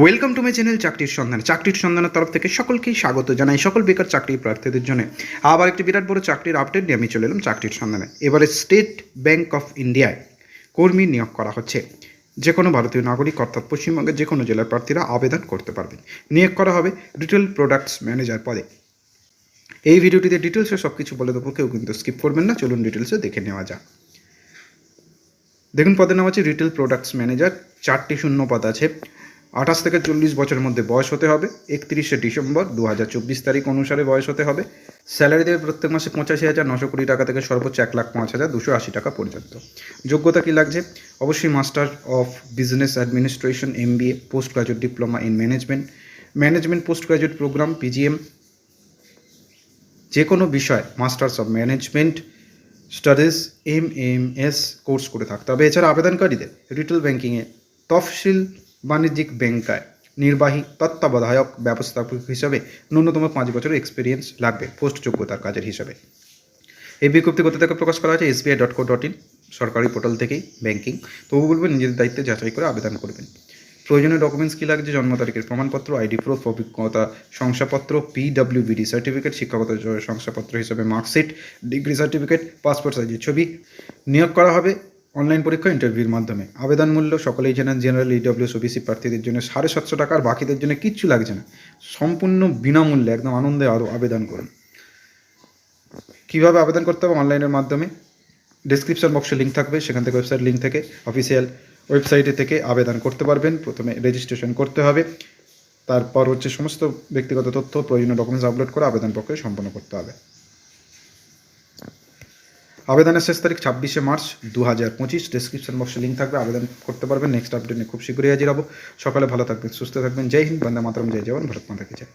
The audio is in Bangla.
ওয়েলকাম টু মাই চ্যানেল চাকরির সন্ধান চাকরির সন্ধানের তরফ থেকে সকলকেই স্বাগত জানাই সকল বেকার চাকরি প্রার্থীদের জন্য। আবার একটি বিরাট বড় চাকরির আপডেট নিয়ে আমি চলে এলাম চাকরির সন্ধানে এবারে স্টেট ব্যাংক অফ ইন্ডিয়ায় কর্মী নিয়োগ করা হচ্ছে। যে কোনো ভারতীয় নাগরিক অর্থাৎ পশ্চিমবঙ্গের যে কোনো জেলার প্রার্থীরা আবেদন করতে পারবেন। নিয়োগ করা হবে রিটেল প্রোডাক্টস ম্যানেজার পদে। এই ভিডিওটিতে ডিটেলসে সব কিছু বলে দেবো, কেউ কিন্তু স্কিপ করবেন না। চলুন ডিটেলসে দেখে নেওয়া যাক। দেখুন, পদের নাম আছে রিটেল প্রোডাক্টস ম্যানেজার চারটি শূন্য পদ আছে। আঠাশ থেকে চল্লিশ বছরের মধ্যে বয়স হতে হবে। একত্রিশে ডিসেম্বর দু হাজার চব্বিশ তারিখ অনুসারে বয়স হতে হবে। স্যালারি দেবে প্রত্যেক মাসে পঁচাশি হাজার নশো কুড়ি টাকা থেকে সর্বোচ্চ এক লাখ পাঁচ হাজার দুশো আশি টাকা পর্যন্ত। যোগ্যতা কী লাগছে? অবশ্যই master of business administration M B A post graduate diploma in management management post graduate programme PGM যে কোনো বিষয় masters of management studies M M S course করে থাকতে হবে। এছাড়া আবেদনকারীদের রিটেল ব্যাংকিংয়ে তফসিল বাণিজ্যিক ব্যাংকায় নির্বাহী তত্ত্বাবধায়ক, ব্যবস্থাপক হিসাবে ন্যূনতম পাঁচ বছরের এক্সপিরিয়েন্স লাগবে পোস্ট যোগ্যতার কাজের হিসাবে। এই বিজ্ঞপ্তি কোথা থেকে প্রকাশ করা হয়েছে? SBI dot co dot in সরকারি পোর্টাল থেকেই ব্যাংকিং। তবু বলবেন, নিজেদের দায়িত্বে যাচাই করে আবেদন করবেন। প্রয়োজনীয় ডকুমেন্টস কী লাগছে? জন্ম তারিখের প্রমাণপত্র আইডি প্রুফ অভিজ্ঞতা শংসাপত্র পিডব্লিউবিডি সার্টিফিকেট শিক্ষাগত শংসাপত্র হিসেবে মার্কশিট ডিগ্রি সার্টিফিকেট পাসপোর্ট সাইজের ছবি নিয়োগ করা হবে। অনলাইন পরীক্ষা ইন্টারভিউর মাধ্যমে। আবেদন মূল্য সকলেই জানেন জেনারেল ইডব্লিউএস ওবিসি প্রার্থীদের জন্য সাড়ে সাতশো টাকা বাকিদের জন্য কিচ্ছু লাগছে না। সম্পূর্ণ বিনামূল্যে একদম আনন্দে আরও আবেদন করুন। কীভাবে আবেদন করতে হবে? অনলাইনের মাধ্যমে। ডিসক্রিপশন বক্সে লিঙ্ক থাকবে, সেখান থেকে ওয়েবসাইট লিঙ্ক থেকে অফিসিয়াল ওয়েবসাইটে থেকে আবেদন করতে পারবেন। প্রথমে রেজিস্ট্রেশন করতে হবে। তারপর হচ্ছে সমস্ত ব্যক্তিগত তথ্য, প্রয়োজনীয় ডকুমেন্টস আপলোড করে আবেদন প্রক্রিয়া সম্পন্ন করতে হবে। আবেদনের শেষ তারিখ ছাব্বিশে মার্চ দু হাজার পঁচিশ ডিসক্রিপশন বক্সে লিঙ্ক থাকবে, আবেদন করতে পারবেন। নেক্সট আপডেট নিয়ে খুব শীঘ্রই হাজির হব। সকালে ভালো থাকবেন, সুস্থ থাকবেন। জয় হিন্দ, বন্দে মাতরম, জয় জওয়ান, ভারত মাতাকে জয়।